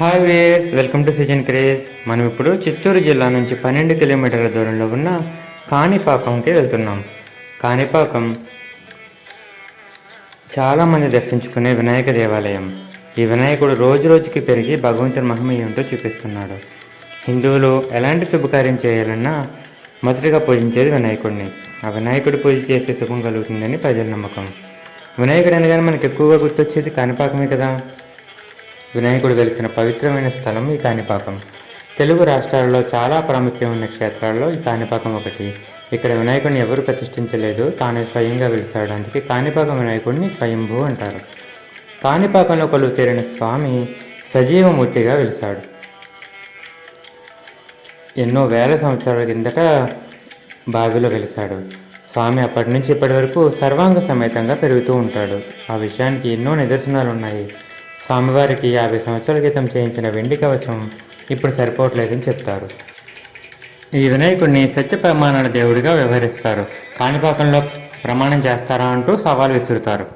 Hi viewers welcome to season craze మనం ఇప్పుడు చిత్తూరు జిల్లా నుంచి పన్నెండు కిలోమీటర్ల దూరంలో ఉన్న కాణిపాకంకి వెళ్తున్నాం. కాణిపాకం చాలామంది దర్శించుకునే వినాయక దేవాలయం. ఈ వినాయకుడు రోజు రోజుకి పెరిగి భగవంతుని మహిమ ఏమిటో చూపిస్తున్నాడు. హిందువులు ఎలాంటి శుభకార్యం చేయాలన్నా మొదటిగా పూజించేది వినాయకుడిని. ఆ వినాయకుడు పూజ చేస్తే శుభం కలుగుతుందని ప్రజల నమ్మకం. వినాయకుడు అనగానే మనకు ఎక్కువగా గుర్తొచ్చేది కాణిపాకమే కదా. వినాయకుడు వెలిసిన పవిత్రమైన స్థలం ఈ కాణిపాకం తెలుగు రాష్ట్రాలలో చాలా ప్రాముఖ్యం ఉన్న క్షేత్రాల్లో ఈ కాణిపాకం ఒకటి. ఇక్కడ వినాయకుడిని ఎవరు ప్రతిష్ఠించలేదు తానే స్వయంగా వెలిసాడు అందుకే కాణిపాకం వినాయకుడిని స్వయంభూ అంటారు. కాణిపాకంలో కొలువు తీరిన స్వామి సజీవమూర్తిగా వెలిసాడు. ఎన్నో వేల సంవత్సరాల కిందట బావిలో వెలిసాడు. స్వామి అప్పటి నుంచి ఇప్పటి వరకు సర్వాంగ సమేతంగా పెరుగుతూ ఉంటాడు. ఆ విషయానికి ఎన్నో నిదర్శనాలు ఉన్నాయి స్వామివారికి యాభై సంవత్సరాల క్రితం చేయించిన వెండి కవచం ఇప్పుడు సరిపోవట్లేదని చెప్తారు. ఈ వినాయకుడిని సత్య ప్రమాణాల దేవుడిగా వ్యవహరిస్తారు. కాణిపాకంలో ప్రమాణం చేస్తారా అంటూ సవాల్ విసురుతారు.